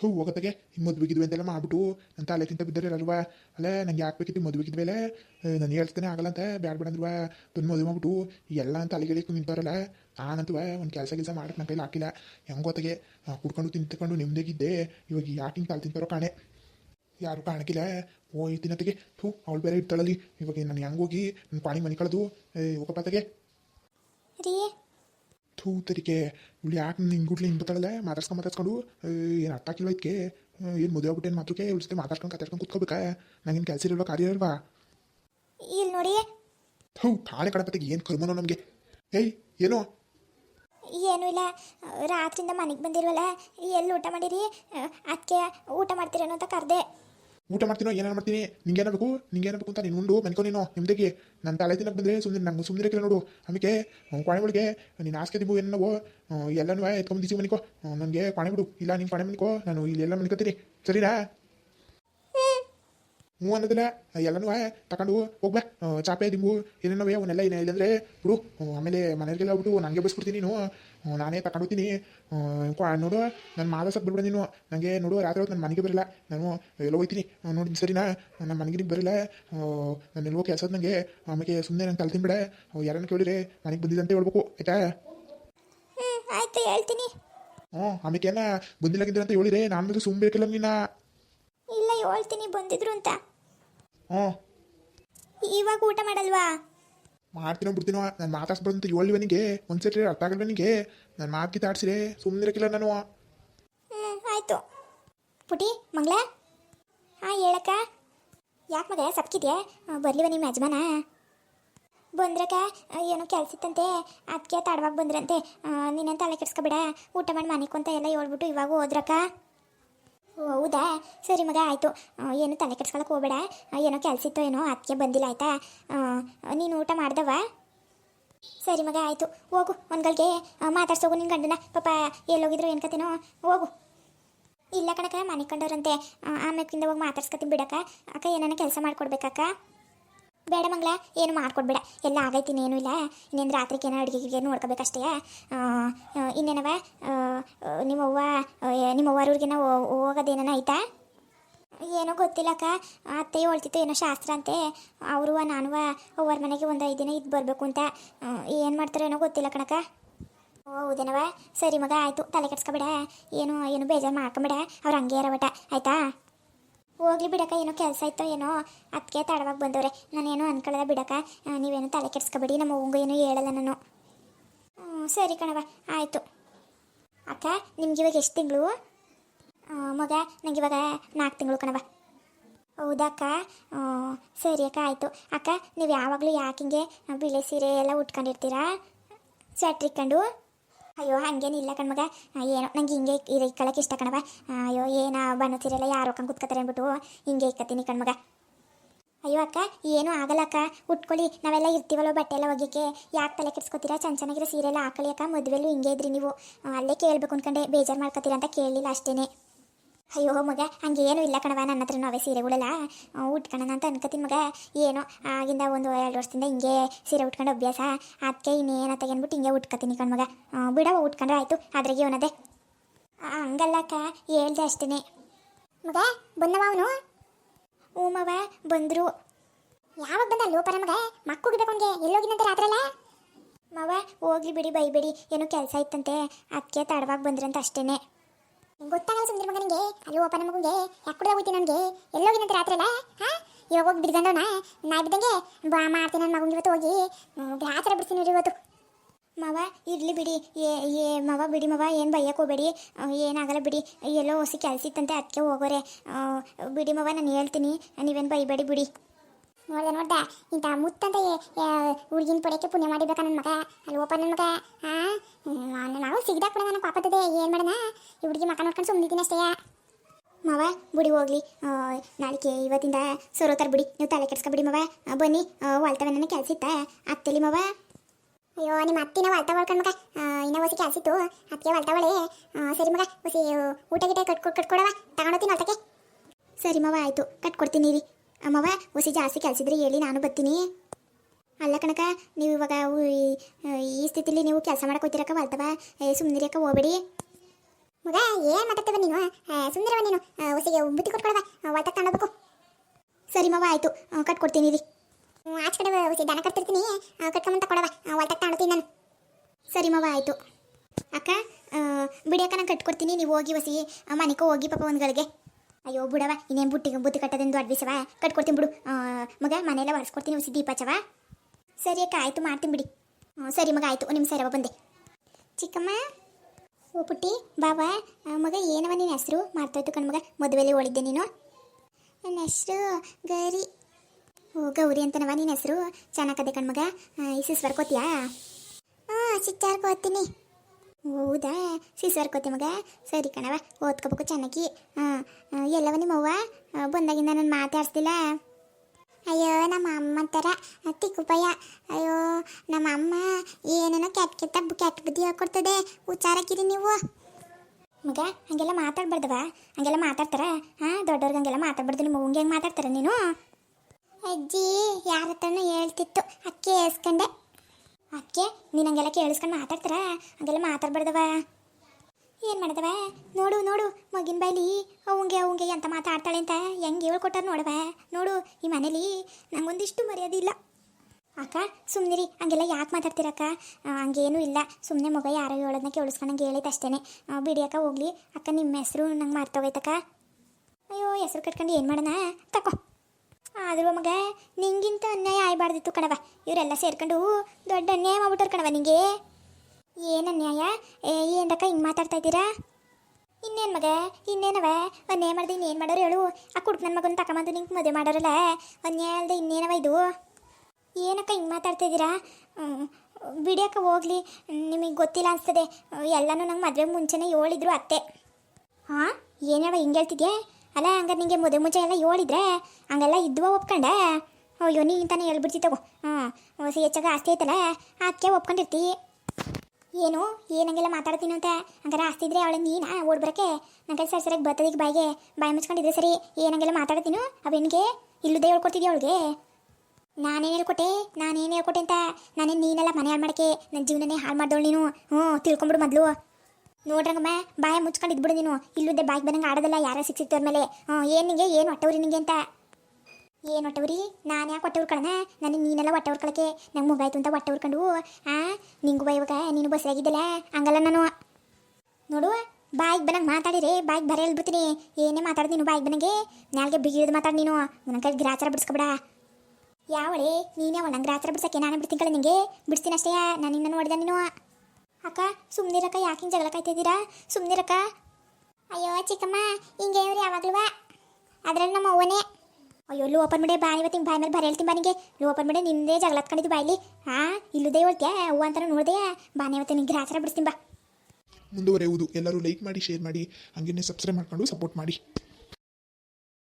ಹೂ ಹಿಂಗೆ ಮದುವೆಗಿದ್ವಿ ಅಂತೆಲ್ಲ ಮಾಡ್ಬಿಟ್ಟು ನನ್ನ ತಲೆ ತಿಂತ ಬಿದ್ದರೆ ಅಲ್ವಾ ಅಲ್ಲೇ ನಂಗೆ ಯಾಕೆ ಬೇಕಿತ್ತು ಮದುವೆಗಿದ್ಮೇಲೆ ನಾನು ಹೇಳ್ತಾನೆ, ಆಗಲ್ಲ ಅಂತ ಬ್ಯಾಡ ಬೇಡ ಅಂದ್ವಾ ತಂದು ಮದುವೆ ಮಾಡ್ಬಿಟ್ಟು ಎಲ್ಲ ಅಂತ ತಲೆಗೆ ನಿಂತಾರಲ್ಲ ನಾನಂತೂ ಒಂದು ಕೆಲಸ ಕೆಲಸ ಮಾಡಕ್ಕೆ ನನ್ನ ಕೈಲಿ ಹಾಕಿಲ್ಲ. ಹೆಂಗೋತಗೆ ಕುಡ್ಕೊಂಡು ತಿಂತಕೊಂಡು ನಿಮ್ದಾಗಿದ್ದೆ ಇವಾಗ ಯಾಕೆ ಹಿಂಗೆ ತಲೆ ತಿಂತಾರೋ ಕಾಣೆ. ಯಾರು ಕಾಣಕಿಲ್ಲ. ಹೋಯ್ತಿನ ತೆಗೆ ಥೂ, ಅವಳು ಬೇರೆ ಇರ್ತಾಳಲ್ಲಿ. ಇವಾಗ ನಾನು ಹೆಂಗೋಗಿ ಹೋಗಿ ನನ್ನ ಪಾಣಿ ಮನೆ ಕಳೆದು ಹೋಗಪ್ಪ ತೆಗೆ ಥೂ ತರಿಕೆ ಇವಳು ಯಾಕೆ ಗುಡ್ಲಿ ಹಿಂಗೆ ಬರ್ತಾಳೆ ಮಾತಾಡ್ಸ್ಕೊಂಡು ಮಾತಾಡ್ಸ್ಕೊಂಡು ಏನು ಅರ್ಥ ಆಗಿಲ್ವ ಇದಕ್ಕೆ ಏನು ಮದುವೆ ಏನು ಮಾತುಕೆ? ಇವಳ ಜೊತೆ ಮಾತಾಡ್ಕೊಂಡು ಕತ್ತಾಡ್ಕೊಂಡು ಕೂತ್ಕೋಬೇಕಾ? ನಂಗೇನು ಕೆಲಸ ಇರಲ್ವಾ ಕಾರ್ಯ ಇರಲ್ವಾ ಇಲ್ಲಿ ನೋಡಿ. ಥೂ ಕಾಳೆ ಕಡಪತ್ತಿಗೆ ಏನು ಕರ್ಮನೋ ನಮಗೆ. ಏಯ್ ಏನೋ? ಏನು ಇಲ್ಲ. ರಾತ್ರಿಯಿಂದ ಮನೆಗೆ ಬಂದಿರುವಲ್ಲ ಎಲ್ಲಿ ಊಟ ಮಾಡಿರಿ? ಅದಕ್ಕೆ ಊಟ ಮಾಡ್ತೀರೇನೋ ಅಂತ ಕರೆದೆ. ಊಟ ಮಾಡ್ತೀನೋ, ಏನೇನು ಮಾಡ್ತೀನಿ? ನಿಂಗೆ ಬೇಕು ನಿಂಗೆ ಬೇಕು ಅಂತ ನೀನು ಉಂಡು ಮನ್ಕೊ ನೀನು ನಿಮ್ದಕ್ಕೆ ನನ್ನ ತಲೆ ತಿನ್ನಕ್ಕೆ ಬಂದರೆ ಸುಮ್ಮನೆ ನಂಗೆ ಸುಮ್ಮನೆ ಇರಕ್ಕಿಲ್ಲ ನೋಡು. ಆಮೇಲೆ ಕೊಣೆ ಒಳಗೆ ನೀನು ಆಸ್ಕೆ ದಿಬ್ಬು ಏನೋ ಎಲ್ಲನೂ ಎತ್ಕೊಂಡ್ ಮನಿಕೋ. ನನಗೆ ಕೊಣೆ ಬಿಡು. ಇಲ್ಲ, ನೀನು ಕೊಣೆ ಮನಿಕೋ. ನಾನು ಇಲ್ಲೆಲ್ಲ ಮನ್ಕೋತೀನಿ ಸರಿನಾ? ಹ್ಞೂ ಅನ್ನೋದಿಲ್ಲ ಎಲ್ಲನೂ ತಗೊಂಡು ಹೋಗ್ಬಾ. ಚಾಪೆ ದಿಂಬು ಏನೇನೋ ಅವನ್ನೆಲ್ಲ ಏನೇ ಇಲ್ಲಂದ್ರೆ ಬಿಡು. ಆಮೇಲೆ ಮನೆಯವ್ರಿಗೆಲ್ಲ ಹೋಗ್ಬಿಟ್ಟು ನನಗೆ ಬಸ್ಬಿಡ್ತೀನಿ ನೀನು. ನಾನೇ ತಗೊಂಡು ಹೋಗ್ತೀನಿ. ಕ್ವಾ- ನೋಡು ನಾನು ಮಾದಸಕ್ಕೆ ಬಿಡ್ಬೇಡ ನೀನು. ನನಗೆ ನೋಡು ರಾತ್ರಿ ಹೊತ್ತು ನನ್ನ ಮನೆಗೆ ಬರಲ್ಲ. ನಾನು ಎಲ್ಲ ಹೋಗ್ತೀನಿ. ನೋಡಿ ಸರಿನಾ? ನನ್ನ ಮನೆಗೆ ಬರಲ್ಲ. ನಾನು ಎಲ್ಲೋ ಕೆಲಸದ ನನಗೆ ಆಮೇಲೆ ಸುಮ್ಮನೆ ನಂಗೆ ಕಲ್ತೀನಿ ಬಿಡ. ಯಾರನ್ನ ಕೇಳಿದ್ರೆ ಮನೆಗೆ ಬಂದಿದ್ದಂತೆ ಹೇಳ್ಬೇಕು. ಆಯ್ತಾ? ಆಯ್ತು ಹೇಳ್ತೀನಿ. ಹ್ಞೂ ಆಮೇಲೆ ಏನ ಬಂದಿಲ್ಲ ಅಂತ ಹೇಳಿದ್ರೆ ನಾನು ಸುಮ್ಮನೆ ಬೇಕಲ್ಲ ನೀನು? ಇಲ್ಲ ಹೇಳ್ತೀನಿ ಬಂದಿದ್ರು ಅಂತ. ಹ್ಞೂ ಇವಾಗ ಊಟ ಮಾಡಲ್ವಾ? ಮಾಡ್ತೀನೋ ಬಿಡ್ತೀನೋ ನಾನು ಮಾತಾಡ್ಸ್ಬಾರ್ದಂತ ಒಂದು ಒಂದ್ಸರಿ ಅರ್ಥ ಆಗಲ್ವ ನಿನಗೆ? ನಾನು ಮಾತು ಕಿತ್ತಾಡ್ಸಿರೆ ಸುಮ್ಮನೆ ಇರಕ್ಕಿಲ್ಲ ನಾನು ಹ್ಞೂ ಆಯಿತು. ಪುಟಿ ಮಂಗ್ಳ? ಹಾಂ ಹೇಳಕ್ಕ. ಯಾಕೆ ಮಗ ಸಪ್ಕಿದ್ಯಾ? ಬರ್ಲಿವ ನಿಮ್ಮ ಯಜಮಾನ? ಬಂದ್ರಕ್ಕ ಏನೋ ಕೆಲಸ ಇತ್ತಂತೆ. ಅದಕ್ಕೆ ತಡವಾಗಿ ಬಂದ್ರಂತೆ. ನೀನೇನು ತಲೆ ಕೆಡ್ಸ್ಕೊಬೇಡ. ಊಟ ಮಾಡಿ ಮನೆಗೆ ಅಂತ ಎಲ್ಲ ಹೇಳ್ಬಿಟ್ಟು ಇವಾಗ ಹೋದ್ರಕ್ಕ. ಹೌದಾ? ಸರಿ ಮಗ, ಆಯಿತು. ಏನು ತಲೆ ಕೆಡ್ಸ್ಕೊಳಕ್ಕೆ ಹೋಗಬೇಡ. ಏನೋ ಕೆಲಸ ಇತ್ತೋ ಏನೋ, ಅದಕ್ಕೆ ಬಂದಿಲ್ಲ, ಆಯ್ತಾ? ನೀನು ಊಟ ಮಾಡ್ದವ ಸರಿ ಮಗ, ಆಯಿತು. ಹೋಗು ಒಂದ್ಗಳಿಗೆ ಮಾತಾಡ್ಸೋಗು ನಿನ್ನ ಗಂಡನ ಪಾಪ, ಎಲ್ಲೋಗಿದ್ರು ಏನು ಕತೆನೋ? ಹೋಗು. ಇಲ್ಲ ಕಣಕ ಮನೆ ಕಂಡವ್ರಂತೆ. ಆಮೇಲಿಂದ ಹೋಗಿ ಮಾತಾಡ್ಸ್ಕತ್ತೀನಿ ಬಿಡಕ್ಕ. ಅಕ್ಕ, ಏನಾನ ಕೆಲಸ ಮಾಡ್ಕೊಡ್ಬೇಕಕ್ಕ? ಬೇಡ ಮಂಗ್ಲ ಏನು ಮಾಡ್ಕೊಡ್ಬೇಡ. ಎಲ್ಲ ಆಗೈತಿ, ಇನ್ನೇನು ಇಲ್ಲ. ಇನ್ನೇನು ರಾತ್ರಿಗೆ ಏನೋ ಅಡುಗೆ ಗಿಡಿಗೆ ನೋಡ್ಕೋಬೇಕಷ್ಟೇ ಇನ್ನೇನವ? ನಿಮ್ಮವ್ವ ನಿಮ್ಮವ್ವರವ್ರಿಗೇನೋ ಹೋಗೋದೇನ ಐತಾ ಏನೋ ಗೊತ್ತಿಲ್ಲಕ್ಕ. ಅತ್ತೆ ಹೇಳ್ತಿತ್ತು, ಏನೋ ಶಾಸ್ತ್ರ ಅಂತೆ. ಅವರು ನಾನು ಅವ್ರ ಮನೆಗೆ ಒಂದು ಐದು ದಿನ ಇದು ಬರಬೇಕು ಅಂತ. ಏನು ಮಾಡ್ತಾರೋ ಏನೋ ಗೊತ್ತಿಲ್ಲ ಕಣಕ್ಕ. ಓ, ಹೌದೇನವ? ಸರಿ ಮಗ, ಆಯಿತು. ತಲೆ ಕೆಡ್ಸ್ಕೊಬೇಡ. ಏನು ಏನು ಬೇಜಾರು ಮಾಡ್ಕೊಂಬೇಡ. ಅವ್ರು ಹಂಗೆ ಇರವಟ. ಆಯ್ತಾ? ಹೋಗ್ಲಿ ಬಿಡಕ್ಕ, ಏನೋ ಕೆಲಸ ಇತ್ತೋ ಏನೋ ಅದಕ್ಕೆ ತಡವಾಗಿ ಬಂದವ್ರೆ. ನಾನೇನೋ ಅನ್ಕೊಳ್ಳದ ಬಿಡಕ್ಕ ನೀವೇನು ತಲೆ ಕೆಡ್ಸ್ಕೊಬೇಡಿ, ನಮ್ಮ ಅವ್ವಂಗೂ ಏನೋ ಹೇಳಲ್ಲ ನಾನು. ಸರಿ ಕಣವ ಆಯಿತು. ಅಕ್ಕ, ನಿಮ್ಗೆ ಇವಾಗ ಎಷ್ಟು ತಿಂಗಳು? ಮಗ, ನಂಗೆ ಇವಾಗ ನಾಲ್ಕು ತಿಂಗಳು ಕಣವ ಹೌದಾ ಅಕ್ಕ ಸರಿ ಅಕ್ಕ, ಆಯಿತು. ಅಕ್ಕ, ನೀವು ಯಾವಾಗಲೂ ಯಾಕೆ ಹಿಂಗೆ ಬಿಳೆ ಸೀರೆ ಎಲ್ಲ ಉಟ್ಕೊಂಡಿರ್ತೀರಾ? ಸ್ವೆಟ್ರ್ ಇಕ್ಕೊಂಡು ಅಯ್ಯೋ ಹಾಗೇನಿಲ್ಲ ಕಣ್ಮಗ ಏನೋ, ನಂಗೆ ಹಿಂಗೆ ಇದು ಇಕ್ಕಳಕ್ಕೆ ಇಷ್ಟ ಕಣವ ಅಯ್ಯೋ, ಏನ ಬಣ್ಣತಿರಲ್ಲ ಯಾರೋ ಕಂಗೆ ಕುತ್ಕೋತಾರೆ ಅಂದ್ಬಿಟ್ಟು ಹಿಂಗೆ ಇಕ್ಕತ್ತೀನಿ ಕಣ್ಮಗ ಅಯ್ಯೋ, ಅಕ್ಕ, ಏನೂ ಆಗಲ್ಲ ಅಕ್ಕ. ಉಟ್ಕೊಳ್ಳಿ, ನಾವೆಲ್ಲ ಇರ್ತೀವಲ್ಲೋ ಬಟ್ಟೆ ಎಲ್ಲ ಒಗ್ಯಕ್ಕೆ ಯಾಕೆ ತಲೆ ಕೆಡ್ಸ್ಕೊತೀರಾ? ಚೆನ್ನ ಚೆನ್ನಾಗಿರೋ ಸೀರೆ ಎಲ್ಲ ಹಾಕೊಳ್ಳಿ ಅಕ್ಕ. ಮದುವೆಲ್ಲೂ ಹಿಂಗೆ ಇದ್ರಿ ನೀವು. ಅಲ್ಲೇ ಕೇಳ್ಬೇಕು ಅಂದ್ಕೊಂಡೆ ಬೇಜಾರು ಮಾಡ್ಕೊತೀರಾ ಅಂತ ಕೇಳಲಿಲ್ಲ ಅಷ್ಟೇನೆ. ಅಯ್ಯೋ ಮಗ, ಹಂಗೆ ಏನೂ ಇಲ್ಲ ಕಣವ ನನ್ನ ಹತ್ರ ನಾವೇ ಸೀರೆಗಳೆಲ್ಲ ಉಳಲ್ಲ ಉಟ್ಕೊಳ್ಳೋಣ ಅಂತ ಅನ್ಕೋತೀನಿ ಮಗ. ಏನೋ, ಆಗಿಂದ ಒಂದು ಎರಡು ವರ್ಷದಿಂದ ಹಿಂಗೆ ಸೀರೆ ಉಟ್ಕೊಂಡು ಅಭ್ಯಾಸ. ಅದಕ್ಕೆ ಇನ್ನೇನ ತೆಗೆನ್ಬಿಟ್ಟು ಹಿಂಗೆ ಉಟ್ಕೋತೀನಿ ಕಣ್ಮಗ ಮಗ. ಬಿಡವ ಉಟ್ಕೊಂಡ್ರೆ ಆಯಿತು, ಅದ್ರಾಗೆ ಹಂಗಲ್ಲ ಹಂಗಲ್ಲಕ್ಕ ಹೇಳ್ದೆ ಅಷ್ಟೇ ಮಗ, ಬಂದವ ಅವನು? ಹ್ಞೂ ಮವ, ಬಂದರು. ಯಾವಾಗ ಬಂದ ಲೋಪರ ಮಗ? ಮಕ್ಕ ಹಂಗೆ ಎಲ್ಲೋಗಿನಂತೆ ರಾತ್ರಲ್ಲ? ಮವ, ಹೋಗ್ಲಿ ಬಿಡಿ, ಬೈಬೇಡಿ. ಏನೋ ಕೆಲಸ ಇತ್ತಂತೆ. ಅದಕ್ಕೆ ತಡವಾಗಿ ಬಂದ್ರಂತ ಅಷ್ಟೇನೆ. ಗೊತ್ತಾಗಲ್ಲ ಸುಂದರ ಮಗ ನಿಂಗೆ. ಅಲ್ಲಿ ಓಪನ ಮಗುಗೆ. ಯಾಕೆ ಕೂಡ ಹೋಗ್ತೀನಿ ನನಗೆ? ಎಲ್ಲೋಗಿನಂತೆ ರಾತ್ರಿ ಅಲ್ಲ ಹಾಂ? ಇವಾಗ ಹೋಗಿ ಬಿಡ್ದಂಡವನ ನಾ ಬಿದ್ದಂಗೆ? ಬಾ, ಮಾಡ್ತೀನಿ ನನ್ನ ಮಗಂಗೆ ಇವತ್ತು ಹೋಗಿ. ರಾತ್ರಿ ಬಿಡ್ತೀನಿ ನೋಡಿ ಇವತ್ತು. ಮವ, ಇರಲಿ ಬಿಡಿ. ಏ ಏ, ಮವ, ಬಿಡಿ ಮವ, ಏನು ಬೈಯಕ್ಕೆ ಹೋಗ್ಬೇಡಿ. ಏನಾಗಲ್ಲ ಬಿಡಿ. ಎಲ್ಲೋ ಹೊಸಿ ಕೆಲಸ ಇತ್ತಂತೆ ಅದಕ್ಕೆ ಹೋಗೋರೆ. ಬಿಡಿ ಮವ, ನಾನು ಹೇಳ್ತೀನಿ. ನೀವೇನು ಬೈಬೇಡಿ ಬಿಡಿ. ನೋಡ್ದೆ ನೋಡ್ದೆ. ಇಂಥ ಮುತ್ತಂತ ಹುಡುಗಿನ ಪಡೆಯಕ್ಕೆ ಪುಣ್ಯ ಮಾಡಿರ್ಬೇಕು ನನ್ನ ಮಗ? ಅಲ್ಲಿ ಓಪನ್ ನನ್ನ ಮಗ? ಹಾಂ ನಾವು ಸಿಗ್ದಾಕ್ ಕೂಡ ನನಗೆ ಪಾಪತ್ತದೆ ಏನು ಮಾಡೋಣ ಈ ಹುಡುಗಿ ಮಕ ನೋಡ್ಕೊಂಡು ಸುಮ್ಮನಿದ್ದೀನಿ ಅಷ್ಟೇ. ಮಾವ, ಬುಡಿ ಹೋಗ್ಲಿ. ನಾಳೆಗೆ ಇವತ್ತಿಂದ ಸರೋತಾರ ಬಿಡಿ ನೀವು ತಲೆ ಕೆಡ್ಸ್ಕೊಬಿಡಿ ಮಾವ. ಬನ್ನಿ. ವಾಲ್ತವೆ ನನ್ನ ಕೆಲಸ ಇತ್ತ? ಅತ್ತೆಲಿ ಮಾವ. ಅಯ್ಯೋ, ನಿಮ್ಮ ಅತ್ತಿನ ವಾಲ್ತಾ ಮಾಡ್ಕೊಂಡು ಮಗ. ಇನ್ನ ಹೊಸಿ ಕೆಲಸ ಇತ್ತು. ಅದಕ್ಕೆ ವಾಳ್ತಾವಳೆ ಸರಿ ಮಗ, ಹೊಸಿ, ಊಟ ಗಿಟ ಕಟ್ ಕಟ್ಕೊಡವ ತಗೊಂಡೋತೀನಿ ಹೊಲ್ತಕ್ಕೆ ಸರಿ ಮಾವ, ಆಯಿತು. ಕಟ್ಕೊಡ್ತೀನಿ ರೀ ಅಮ್ಮವ ಹೊಸಿ ಜಾಸ್ತಿ ಕೆಲಸ ಇದ್ರೆ ಹೇಳಿ, ನಾನು ಬರ್ತೀನಿ. ಅಲ್ಲ ಕಣಕ ನೀವು ಇವಾಗ ಈ- ಸ್ಥಿತಿಲಿ ನೀವು ಕೆಲಸ ಮಾಡಕ್ಕೆ ಹೋಗ್ತಿರಕ್ಕ ಬರ್ತವ ಸುಮ್ಮನಿರಕ್ಕ ಹೋಗ್ಬೇಡಿ. ಮಗ, ಏನು ಮಾತಾಡ್ತವ ನೀನು? ಸುಂದರವ ನೀನು. ಹೊಸಿಗೆ ಬುತ್ತಿ ಕೊಟ್ಕೊಡವ ಒಟ್ಟ ತಗೊಂಡೋಗ್ಬೇಕು ಸರಿ ಮವ ಆಯಿತು. ಕಟ್ಕೊಡ್ತೀನಿ ರೀ ಆಚೆ ಕಡೆ ಹೊಸಿ ದನ ಕಟ್ತಿರ್ತೀನಿ. ಕಟ್ಕೊಂಬಂತ ಕೊಡವ ಒಟ್ಟ ಕಾಣ್ತೀನಿ ನಾನು. ಸರಿ ಮವ ಆಯಿತು. ಅಕ್ಕ ಬಿಡಿ ಅಕ್ಕ, ನಾನು ಕಟ್ಕೊಡ್ತೀನಿ. ನೀವು ಹೋಗಿ ಹೊಸಿ ಮನೆಗೆ ಹೋಗಿ ಪಾಪ ಒಂದು ಗಳಿಗೆ ಅಯ್ಯೋ ಬಿಡವ ಇನ್ನೇನು ಬುಟ್ಟಿಗೆ ಬುತ್ತಿ ಕಟ್ಟೋದೆಂದು ಅಡ್ವಿಸವ ಕಟ್ಕೊಡ್ತೀನಿ ಬಿಡು. ಮಗ, ಮನೆಯೆಲ್ಲ ಒರೆಸ್ಕೊಡ್ತೀನಿ ಹೊಸಿ ದೀಪ ಹಚ್ಚವ ಸರಿ ಅಕ್ಕ, ಆಯಿತು, ಮಾಡ್ತೀನಿ ಬಿಡಿ. ಸರಿ ಮಗ, ಆಯ್ತು ನಿಮ್ಮ ಸರವ ಬಂದೆ. ಚಿಕ್ಕಮ್ಮ? ಓ, ಪುಟ್ಟಿ ಬಾಬಾ ಮಗ, ಏನವ ನಿನ್ನ ಹೆಸರು? ಮಾಡ್ತಾಯ್ತು ಕಣ್ಮಗ ಮದುವೆಲಿ ಓಡಿದ್ದೆ ನೀನು. ನನ್ನ ಹೆಸರು ಗೌರಿ. ಓ, ಗೌರಿ ಅಂತನವ ನಿನ್ನ ಹೆಸರು? ಚೆನ್ನಾಗದೆ ಕಣ್ಮಗ ಈ ಕೋತಿಯಾ? ಹಾಂ ಸಿಚ್ಚಾರ್ ಕೋತೀನಿ. ಹೌದಾ? ಸಿಸರ್ಕೋತಿ ಮಗ? ಸರಿ ಕಣವ ಓದ್ಕೋಬೇಕು ಚೆನ್ನಾಗಿ. ಹಾಂ ಎಲ್ಲವ ನಿಮ್ಮವ್ವ? ಬಂದಾಗಿಂದ ನಾನು ಮಾತಾಡ್ಸ್ತಿಲ್ಲ? ಅಯ್ಯೋ, ನಮ್ಮ ಅಮ್ಮ ಥರ ತಿಕ್ಕುಪಯ್ಯ ಅಯ್ಯೋ, ನಮ್ಮ ಅಮ್ಮ ಏನೇನೋ ಕೆಟ್ಟ ಕೆಟ್ಟ ಕೆಟ್ಟ ಬುದ್ಧಿ ಹೇಳ್ಕೊಡ್ತದೆ. ಹುಚ್ಚಾರಕ್ಕಿರಿ ನೀವು. ಮಗ, ಹಂಗೆಲ್ಲ ಮಾತಾಡ್ಬಾರ್ದವ ಹಂಗೆಲ್ಲ ಮಾತಾಡ್ತಾರ? ಹಾಂ ದೊಡ್ಡವ್ರಿಗೆ ಹಂಗೆಲ್ಲ ಮಾತಾಡ್ಬಾರ್ದು. ನಿಮ್ಮ ಅವ್ವಂಗೆ ಹೆಂಗೆ ಮಾತಾಡ್ತಾರ ನೀನು? ಅಜ್ಜಿ ಯಾರ ಹತ್ರನೂ ಹೇಳ್ತಿತ್ತು. ಅಕ್ಕಿ ಏಸ್ಕೊಂಡೆ ಅಕ್ಕೆ, ನೀನು ಹಂಗೆಲ್ಲ ಕೇಳಿಸ್ಕೊಂಡು ಮಾತಾಡ್ತಾರ? ಹಂಗೆಲ್ಲ ಮಾತಾಡ್ಬಾರ್ದವ. ಏನು ಮಾಡ್ದವ? ನೋಡು ನೋಡು, ಮಗಿನ ಬಾಯ್ಲಿ ಅವಂಗೆ ಅವಂಗೆ ಅಂತ ಮಾತಾಡ್ತಾಳೆ ಅಂತ ಹೆಂಗೆ ಹೇಳ್ಕೊಟ್ಟಾರ ನೋಡವ ನೋಡು, ಈ ಮನೇಲಿ ನಂಗೊಂದಿಷ್ಟು ಮರ್ಯಾದೆ ಇಲ್ಲ. ಅಕ್ಕ ಸುಮ್ಮನಿರಿ ಹಂಗೆಲ್ಲ ಯಾಕೆ ಮಾತಾಡ್ತೀರಕ್ಕ ಹಂಗೇನು ಇಲ್ಲ. ಸುಮ್ಮನೆ ಮಗ ಯಾರೋ ಹೇಳೋದನ್ನ ಕೇಳಿಸ್ಕೊಂಡಂಗೆ ಹೇಳಿದ್ದು ಅಷ್ಟೇ ಬಿಡಿ ಅಕ್ಕ, ಹೋಗ್ಲಿ. ಅಕ್ಕ ನಿಮ್ಮ ಹೆಸರು ನಂಗೆ ಮಾರ್ತೋಗೈತಕ್ಕ. ಅಯ್ಯೋ, ಹೆಸರು ಕಟ್ಕೊಂಡು ಏನು ಮಾಡೋಣ? ತಕೋ. ಆದರೂ ಮಗ, ನಿಂಗಿಂತ ಅನ್ಯಾಯ ಆಯ್ಬಾರ್ದಿತ್ತು ಕಣವ ಇವರೆಲ್ಲ ಸೇರ್ಕೊಂಡು ದೊಡ್ಡ ಅನ್ಯಾಯ ಮಾಡ್ಬಿಟ್ಟಾರ ಕಣವ ನಿಂಗೆ. ಏನು ಅನ್ಯಾಯ? ಏ ಏನಕ್ಕ ಹಿಂಗೆ ಮಾತಾಡ್ತಾ ಇದ್ದೀರಾ? ಇನ್ನೇನು ಮಗ ಇನ್ನೇನವ ಅನ್ಯಾಯ ಮಾಡ್ದೆ ಇನ್ನೇನು ಮಾಡೋರು ಹೇಳು. ಆ ಕುಡ್ಕ ನನ್ನ ಮಗನ ತಕೊಂಬಂದು ನಿಂಗೆ ಮದುವೆ ಮಾಡೋರಲ್ಲ? ಅನ್ಯಾಯ ಅಲ್ಲದೆ ಇನ್ನೇನವ ಇದು? ಏನಕ್ಕ ಹಿಂಗೆ ಮಾತಾಡ್ತಾ ಇದ್ದೀರಾ? ಬಿಡಿಯಕ್ಕ ಹೋಗ್ಲಿ. ನಿಮಗೆ ಗೊತ್ತಿಲ್ಲ ಅನ್ಸ್ತದೆ. ಎಲ್ಲನೂ ನಂಗೆ ಮದುವೆ ಮುಂಚೆನೇ ಹೇಳಿದ್ರು ಅತ್ತೆ. ಹಾಂ ಏನವ ಹಿಂಗೆ ಹೇಳ್ತಿದ್ಯಾ? ಅಲ್ಲ, ಹಂಗಾರೆ ನಿಂಗೆ ಮದುವೆ ಮುಂಚೆ ಎಲ್ಲ ಹೇಳಿದ್ರೆ ಹಂಗೆಲ್ಲ ಇದ್ವ ಒಪ್ಕೊಂಡೆ? ಅಯ್ಯೋ ನೀ ತಾನೇ ಹೇಳ್ಬಿಡ್ತಿ ತಗೋ. ಹಾಂ ಸಿ, ಹೆಚ್ಚಾಗ ಆಸ್ತಿ ಐತಲ್ಲ, ಅದಕ್ಕೆ ಒಪ್ಕೊಂಡಿರ್ತಿ. ಏನು ಏನಂಗೆಲ್ಲ ಮಾತಾಡ್ತೀನಿ ಅಂತ? ಹಂಗಾರೆ ಆಸ್ತಿ ಇದ್ರೆ ಅವಳೆ ನೀನಾ? ಓಡ್ಬರಕ್ಕೆ ನಂಗೆ ಸರಿ ಸರಿಯಾಗಿ ಬರ್ತದೀಗ ಬಾಯಿಗೆ. ಬಾಯಿ ಮುಚ್ಕೊಂಡಿದ್ರೆ ಸರಿ ಏನಂಗೆಲ್ಲ ಮಾತಾಡ್ತೀನು? ಅವೆನ್ಗೆ ಇಲ್ಲದೆ ಹೇಳ್ಕೊಡ್ತಿದ್ದೆ ಅವಳಿಗೆ? ನಾನೇನು ಹೇಳ್ಕೊಟ್ಟೆ? ನಾನೇನು ಹೇಳ್ಕೊಟ್ಟೆ ಅಂತ? ನಾನೇನು ನೀನೆಲ್ಲ ಮನೆ ಹಾಳು ಮಾಡಕ್ಕೆ ನನ್ನ ಜೀವನನೇ ಹಾಳು ಮಾಡ್ದವಳು ನೀನು. ಹ್ಞೂ ತಿಳ್ಕೊಂಬಿಡು ಮೊದಲು. ನೋಡ್ರಂಗಮ್ಮ, ಬಾಯ ಮುಚ್ಕೊಂಡು ಇದ್ಬಿಡು ನೀನು. ಇಲ್ಲುದೇ ಬಾಯಿಗೆ ಬಂದಂಗೆ ಆಡೋದಲ್ಲ, ಯಾರೋ ಸಿಕ್ಸಿತ್ತು ಅವ್ರ ಮೇಲೆ. ಏನು ನಿಂಗೆ? ಏನು ಹೊಟ್ಟವ್ರಿ ನಿಂಗೆ ಅಂತ? ಏನು ಹೊಟ್ಟವ್ರಿ? ನಾನು ಯಾಕೆ ಹೊಟ್ಟೆ ಉರ್ಕೊಳ್ಳೋಣ ನನಗೆ ನೀನೆಲ್ಲ ಹೊಟ್ಟೆ ಉರ್ಕೊಳಕ್ಕೆ ನಂಗೆ ಮುಗಾಯ್ತು ಅಂತ ಹೊಟ್ಟೆ ಉರ್ಕೊಂಡು ಆ, ನಿಂಗೂ ಬಾ ಇವಾಗ. ನೀನು ಬಸ್ಸಾಗಿದ್ದಲ್ಲ ಹಂಗಲ್ಲ ನಾನು. ನೋಡು, ಬಾಯಿಗೆ ಬಂದಂಗೆ ಮಾತಾಡಿರಿ ಬಾಯಿಗೆ ಬರ ಹೇಳ್ಬಿಡ್ತೀನಿ. ಏನೇ ಮಾತಾಡ್ದು ನೀನು ಬಾಯಿಗೆ ಬಂದಂಗೆ. ನಾಲ್ಗೆ ಬಿಗಿದು ಮಾತಾಡಿ ನೀನು. ನನ್ನ ಕೈ ಗ್ರಾಚಾರ ಬಿಡಿಸ್ಕೊಬೇಡ. ಯಾವಳೆ, ನೀನೇ ಅವಳ ನಂಗೆ ಗ್ರಾಚಾರ ಬಿಡ್ಸಕ್ಕೆ ನಾನೇ ಬಿಡ್ತೀನಿ ಕಳೆ ನಿಂಗೆ. ಬಿಡ್ತೀನಿ ಅಷ್ಟೇ ನಾನು ನಿನ್ನ ನೋಡಿದೆ ನೀನು. ಅಕ್ಕ ಸುಮ್ಮನಿರಕ್ಕ ಯಾಕೆ ಹಿಂಗೆ ಜಗಳ ಕಾಯ್ತಿದ್ದೀರಾ? ಸುಮ್ಮನಿರಕ್ಕ ಅಯ್ಯೋ, ಚಿಕ್ಕಮ್ಮ, ಹಿಂಗೆ ಇವ್ರು ಯಾವಾಗ್ಲೂ. ಅದ್ರಲ್ಲಿ ನಮ್ಮ ಅವ್ವನೇ. ಅಯ್ಯೋ, ಲೋ ಓಪನ್ ಮಾಡಿ ಬಾ ಇವತ್ತಿನ ಬಾಯಿ ಮೇಲೆ ಬರ ಹೇಳ್ತೀನಿ ಬಾನಿಗೆ ಲೂ ಓಪನ್ ಮಾಡಿ ನಿಂದೇ ಜಗಳ ಹತ್ಕೊಂಡಿದ್ದು ಬಾಯಿಲಿ ಹಾಂ ಇಲ್ಲದೇ ಹೇಳ್ತೀಯ ಅವ್ವ ಅಂತ ನೋಡಿದೆ. ಬಾನೆ ಇವತ್ತು ನಿಂಗೆ ಗ್ರಾಚಾರ ಬಿಡಿಸ್ತೀನಿ ಬಾ. ಮುಂದುವರೆಯುವುದು. ಎಲ್ಲರೂ ಲೈಕ್ ಮಾಡಿ ಶೇರ್ ಮಾಡಿ ಹಾಗೆಯೇ ಸಬ್ಸ್ಕ್ರೈಬ್ ಮಾಡ್ಕೊಂಡು ಸಪೋರ್ಟ್ ಮಾಡಿ.